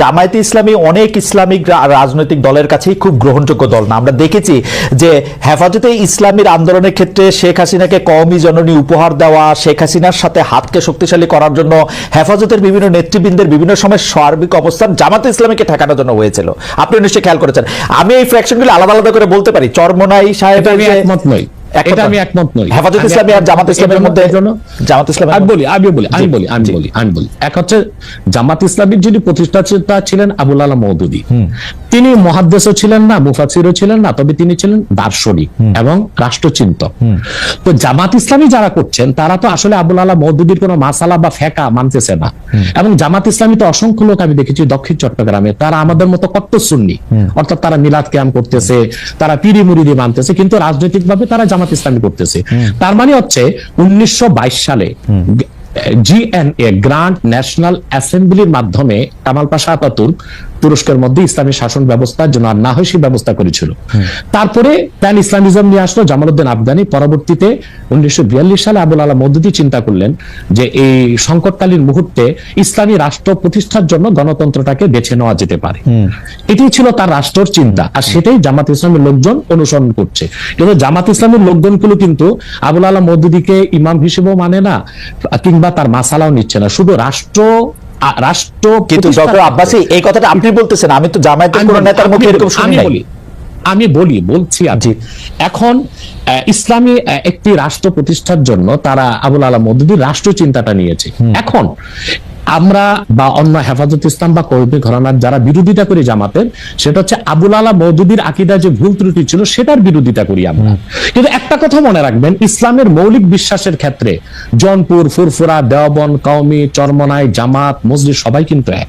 জামায়াতে ইসলামী অনেক ইসলামিক রাজনৈতিক দলের কাছেই খুব গ্রহণযোগ্য দল না। আমরা দেখেছি যে হেফাজতে ইসলামীর আন্দোলনের ক্ষেত্রে শেখ হাসিনাকে কওমি জননী উপহার দেওয়া শেখ হাসিনার সাথে হাতকে শক্তিশালী করার জন্য হেফাজতের বিভিন্ন নেতৃবৃন্দের বিভিন্ন সময় সার্বিক অবস্থান জামাতে ইসলামীকে ঠেকানোর জন্য হয়েছিল। আপনি নিশ্চয়ই খেয়াল করেছেন। আমি এই ফ্র্যাকশনগুলো আলাদা আলাদা করে বলতে পারি। চরমনাই সাহেব আমি একমত নই। এটা আমি একমত নই। হেফাজত ইসলামী আর জামাত ইসলামের মধ্যে জামাত আমি বলি আমি বলি আমি বলি আমি বলি আমি বলি। এক হচ্ছে জামাত ইসলামীর যিনি প্রতিষ্ঠাতা ছিলেন আবুল আলা মৌদুদি। তিনি মহাদ্দেশও ছিলেন না মুফাসিরও ছিলেন না তবে তিনি ছিলেন দার্শনিক এবং রাষ্ট্রচিন্তক। তো জামাত ইসলামী যারা করছেন তারা তো আসলে আবুল আলা মৌদুদির কোনো মাসালা বা ফেকা মানতেছে না। এবং জামাত ইসলামী তো অসংখ্য লোক আমি দেখেছি দক্ষিণ চট্টগ্রামে তারা আমাদের মতো কট্ট সুন্নি। অর্থাৎ তারা মিলাদ ক্যাম্প করতেছে তারা পিড়ি মুড়িদি মানতেছে কিন্তু রাজনৈতিক ভাবে তারা জামাত ইসলামী করতেছে। তার মানে হচ্ছে উনিশশো বাইশ সালে জিএনএ গ্রান্ড ন্যাশনাল অ্যাসেম্বলির মাধ্যমে কামাল পাশা আতাতুর্ক তুরস্কের মধ্যে ইসলামী শাসন ব্যবস্থার জন্য আর না হয় সেই ব্যবস্থা করেছিল। তারপরে প্যান ইসলামিজম নিয়ে আসলো জামালউদ্দিন আফগানি। পরবর্তীতে উনিশশো সালে আবুল আলা মদুদি চিন্তা করলেন যে এই সংকটকালীন মুহূর্তে ইসলামী রাষ্ট্র প্রতিষ্ঠার জন্য গণতন্ত্রটাকে বেছে নেওয়া যেতে পারে। এটাই ছিল তার রাষ্ট্রের চিন্তা। আর সেটাই জামাত ইসলামের লোকজন অনুসরণ করছে। কিন্তু জামাত ইসলামের লোকজনগুলো কিন্তু আবুল আলা মদুদিকে ইমাম হিসেবেও মানে না কিংবা তার মাসালাও নিচ্ছে না। শুধু রাষ্ট্র রাষ্ট্র কিন্তু ডক্টর আব্বাসি এই কথাটা আপনি বলতেছেন আমি তো জামায়াতের কোন নেতার মুখে এরকম বলি, শুনি আমি নাই আমি বলি বলছি আজি এখন ইসলামী একটি রাষ্ট্র প্রতিষ্ঠার জন্য তারা আবুল আলা মদুদি রাষ্ট্র চিন্তাটা নিয়েছে এখন আমরা বা অন্য হেফাজত ইসলাম বা কর্মী ঘরানার যারা বিরোধিতা করি জামাতের, সেটা হচ্ছে আবুল আলা মৌদুদির আকিদা যে ভুল ত্রুটি ছিল, সেটার বিরোধিতা করি আমরা। কিন্তু একটা কথা মনে রাখবেন, ইসলামের মৌলিক বিশ্বাসের ক্ষেত্রে জনপুর, ফুরফুরা, দেওবন, কওমি, চরমনাই, জামাত, মসজিদ সবাই কিন্তু এক।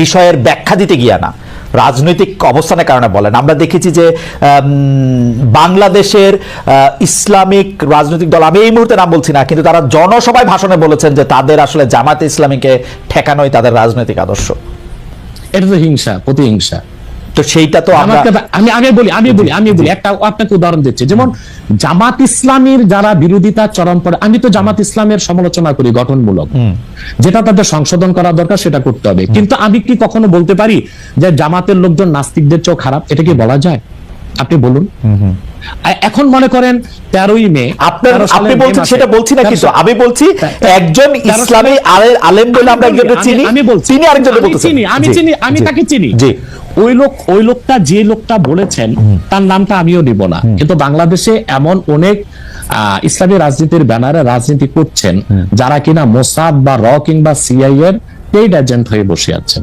বিষয়ের ব্যাখ্যা দিতে গিয়া না, রাজনৈতিক অবস্থানের কারণে বলেন। আমরা দেখেছি যে বাংলাদেশের ইসলামিক রাজনৈতিক দল, আমি এই মুহূর্তে নাম বলছি না, কিন্তু তারা জনসভায় ভাষণে বলেছেন যে তাদের আসলে জামাতে ইসলামীকে ঠেকানোই তাদের রাজনৈতিক আদর্শ। এটা তো হিংসা, প্রতিহিংসা। তো সেইটা তো আমি আগে বলি আমি বলি আমি বলি একটা আপনাকে উদাহরণ দিচ্ছি। যেমন জামাত ইসলামের যারা বিরোধিতা চরম পড়ে আমি তো জামাত ইসলামের সমালোচনা করি গঠনমূলক। যেটা তাদের সংশোধন করা দরকার সেটা করতে হবে। কিন্তু আমি কি কখনো বলতে পারি যে জামাতের লোকজন নাস্তিকদের চেয়েও খারাপ? এটা কি বলা যায়? আপনি বলুন। এখন মনে করেন তেরোই মে আপনার আপনি বলছেন সেটা বলছি না কিন্তু আমি বলছি একজন ইসলামী আলে- আলেম বলে আমরা আমি একজনকে চিনি। আমি বলছি। তিনি আরেকজনকে বলতেছেন। চিনি আমি চিনি আমি তাকে চিনি। জি। ওই লোক ওই লোকটা যে লোকটা বলেছেন তার নামটা আমিও নিব না। কিন্তু বাংলাদেশে এমন অনেক ইসলামী রাজনীতির ব্যানারে রাজনীতি করছেন যারা কিনা মোসাদ বা র কিংবা সিআই এর পেইড এজেন্ট হয়ে বসে আছেন।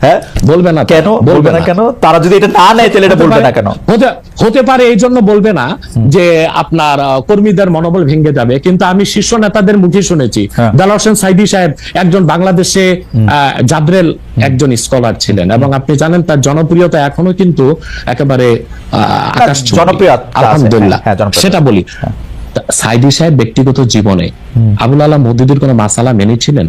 হ্যাঁ? বলবে না কেন? বলবে না কেন? তারা যদি এটা না নেয় তাহলে এটা বলবে না কেন? হতে পারে এই জন্য বলবে না যে আপনার কর্মীদের মনোবল ভেঙে যাবে। কিন্তু আমি শীর্ষ নেতাদের মুখে শুনেছি। হ্যাঁ। দাল হোসেন সাইদি সাহেব একজন বাংলাদেশে একজন স্কলার ছিলেন। এবং আপনি জানেন তার জনপ্রিয়তা এখনও কিন্তু একেবারে আকাশ আলহামদুলিল্লাহ। হ্যাঁ, জনপ্রিয়তা। সেটা বলি সাইদি সাহেব ব্যক্তিগত জীবনে আবুল আলাহ মদুদির কোন মাসালা মেনেছিলেন?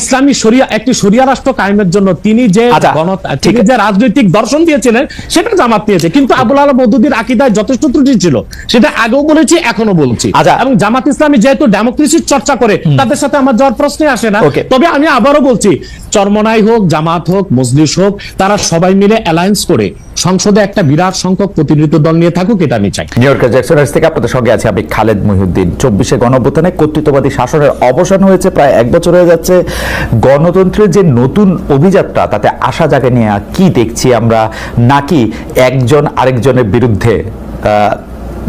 ইসলামী শরিয়া একটি শরিয়া রাষ্ট্র কায়েমের জন্য তিনি যে আচ্ছা, তিনি যে রাজনৈতিক দর্শন দিয়েছিলেন সেটা জামাত নিয়েছে। কিন্তু আবুল আলা মৌদুদির আকিদায় যথেষ্ট ত্রুটি ছিল। সেটা আগেও বলেছি এখনও বলছি। আচ্ছা। এবং জামাত ইসলামী যেহেতু ডেমোক্রেসির চর্চা করে তাদের সাথে আমার যাওয়ার প্রশ্নই আসে না. তবে আমি আবারও বলছি চরমনাই হোক জামাত হোক মজলিস হোক তারা সবাই মিলে অ্যালায়েন্স করে। সংসদে একটা বিরাট সংখ্যক প্রতিনিধিত্ব দল নিয়ে থাকুক, এটা আমি চাই। নিউ ইয়র্কের জ্যাকসন হাইটস থেকে আপনাদের সঙ্গে আছে আমি খালেদ মহিউদ্দিন। চব্বিশে গণঅভ্যুত্থানে কর্তৃত্ববাদী শাসনের অবসান হয়েছে, প্রায় এক বছর হয়ে যাচ্ছে। গণতন্ত্রের যে নতুন অভিযাত্রা, তাতে আশা জাগে নিয়ে কি দেখছি আমরা? নাকি একজন আরেকজনের বিরুদ্ধে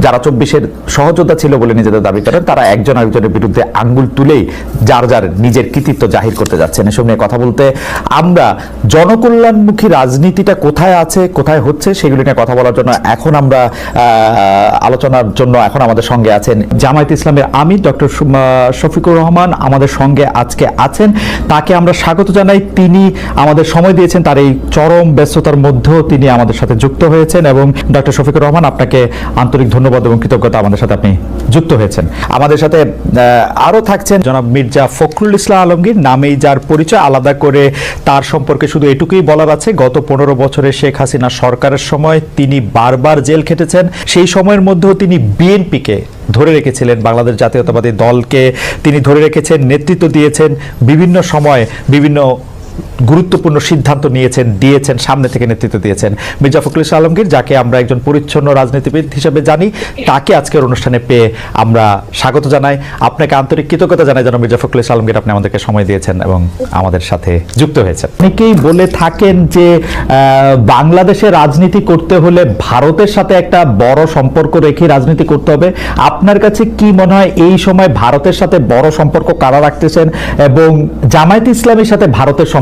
যারা চব্বিশের সহযোদ্ধা ছিল বলে নিজেদের দাবি করেন, তারা একজন আরেকজনের বিরুদ্ধে আঙ্গুল তুলেই যার যার নিজের কৃতিত্ব জাহির করতে যাচ্ছেন। এসব নিয়ে কথা বলতে আমরা জনকল্যাণমুখী রাজনীতিটা কোথায় আছে, কোথায় হচ্ছে সেগুলি নিয়ে কথা বলার জন্য এখন আমরা আলোচনার জন্য এখন আমাদের সঙ্গে আছেন জামায়াত ইসলামের আমি ডক্টর শফিকুর রহমান আমাদের সঙ্গে আজকে আছেন। তাকে আমরা স্বাগত জানাই। তিনি আমাদের সময় দিয়েছেন, তার এই চরম ব্যস্ততার মধ্যেও তিনি আমাদের সাথে যুক্ত হয়েছেন এবং ডক্টর শফিকুর রহমান আপনাকে আন্তরিক ধন্যবাদ এবং কৃতজ্ঞতা আমাদের সাথে আপনি যুক্ত হয়েছেন। আমাদের সাথে আহ, আরও থাকছেন জনাব মির্জা ফখরুল ইসলাম আলমগীর। নামেই যার পরিচয় আলাদা করে তার সম্পর্কে শুধু এটুকুই বলার আছে। গত পনেরো বছরে শেখ হাসিনা সরকারের সময় তিনি বারবার জেল খেটেছেন। সেই সময়ের মধ্যেও তিনি বিএনপিকে ধরে রেখেছিলেন বাংলাদেশ জাতীয়তাবাদী দলকে তিনি ধরে রেখেছেন নেতৃত্ব দিয়েছেন। বিভিন্ন সময় বিভিন্ন গুরুত্বপূর্ণ সিদ্ধান্ত নিয়েছেন, দিয়েছেন, সামনে থেকে নেতৃত্ব দিয়েছেন। মির্জা ফখরুল ইসলাম আলমগীর, যাকে আমরা একজন পরিচ্ছন্ন রাজনীতিবিদ হিসেবে জানি, তাকে আজকের অনুষ্ঠানে পেয়ে আমরা স্বাগত জানাই। আপনাকে আন্তরিক কৃতজ্ঞতা জানাই যেন মির্জা ফখরুল ইসলাম আলমগীর আপনি আমাদেরকে সময় দিয়েছেন এবং আমাদের সাথে যুক্ত হয়েছেন। অনেকেই বলে থাকেন যে বাংলাদেশে রাজনীতি করতে হলে ভারতের সাথে একটা বড় সম্পর্ক রেখে রাজনীতি করতে হবে। আপনার কাছে কি মনে হয় এই সময় ভারতের সাথে বড় সম্পর্ক কারা রাখতেছেন এবং জামায়াত ইসলামের সাথে ভারতের সম্পর্ক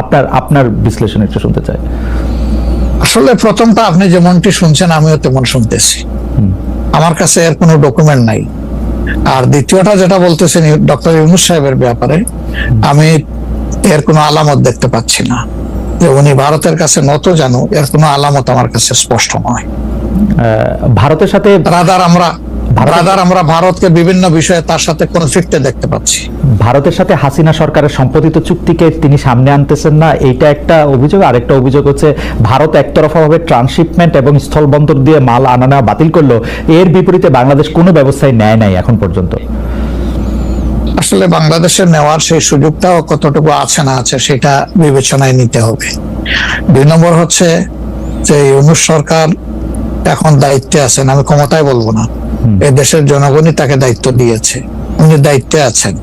আপনার আপনার বিশ্লেষণ একটু শুনতে চাই। আসলে প্রথমটা আপনি যেমনটি শুনছেন আমিও তেমন শুনতেছি। আমার কাছে এর কোনো ডকুমেন্ট নাই। আর দ্বিতীয়টা যেটা বলতেছেন ডক্টর ইউনুস সাহেবের ব্যাপারে আমি এর কোনো আলামত দেখতে পাচ্ছি না। যে উনি ভারতের কাছে নত জানো এর কোনো আলামত আমার কাছে স্পষ্ট নয়। ভারতের সাথে রাদার আমরা রাদার আমরা ভারতকে বিভিন্ন বিষয়ে তার সাথে কোনো কনফ্লিক্টে দেখতে পাচ্ছি। ভারতের সাথে হাসিনা সরকারের সম্পাদিত চুক্তিকে তিনি সামনে আনতেছেন না এইটা একটা অভিযোগ। আরেকটা অভিযোগ হচ্ছে ভারত একতরফাভাবে ট্রান্সশিপমেন্ট এবং স্থলবন্দর দিয়ে মাল আনা নেওয়া বাতিল করল। এর বিপরীতে বাংলাদেশ কোনো ব্যবস্থায় নেয় নাই এখন পর্যন্ত। আসলে বাংলাদেশের নেওয়ার সেই সুযোগটাও কতটুকু আছে না আছে সেটা বিবেচনায় নিতে হবে। দুই নম্বর হচ্ছে যে ইউনুস সরকার এখন দায়িত্বে আছেন আমি ক্ষমতায় বলব না। এই দেশের জনগণই তাকে দায়িত্ব দিয়েছে উনি দায়িত্বে আছেন।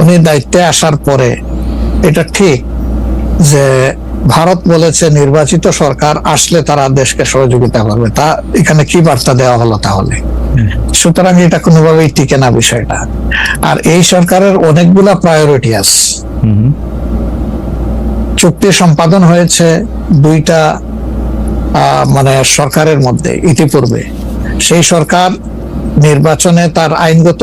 উনি দায়িত্বে আসার পরে এটা ঠিক যে ভারত বলেছে নির্বাচিত সরকার আসলে তারা দেশকে সহযোগিতা করবে। তা এখানে কি বার্তা দেওয়া হলো তাহলে? সুতরাং এটা কোনোভাবেই টিকে না বিষয়টা। আর এই সরকারের অনেকগুলা প্রায়োরিটি আছে। চুক্তি সম্পাদন হয়েছে দুইটা মানে সরকারের মধ্যে ইতিপূর্বে। সেই সরকার নির্বাচনে তার আইনগত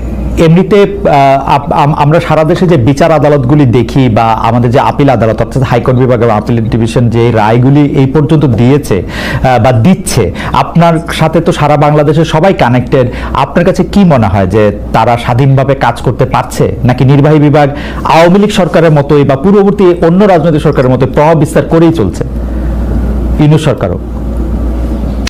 এমনিতে আমরা সারা দেশে যে বিচার আদালতগুলি দেখি বা আমাদের যে আপিল আদালত, অর্থাৎ হাইকোর্ট বিভাগ এবং আপিল ডিভিশন যে রায়গুলি এই পর্যন্ত দিয়েছে বা দিচ্ছে, আপনার সাথে তো সারা বাংলাদেশের সবাই কানেক্টেড আপনার কাছে কি মনে হয় যে তারা স্বাধীনভাবে কাজ করতে পারছে? নাকি নির্বাহী বিভাগ আওয়ামী লীগ সরকারের মতোই বা পূর্ববর্তী অন্য রাজনৈতিক সরকারের মতো প্রভাব বিস্তার করেই চলছে? ইনু সরকারও।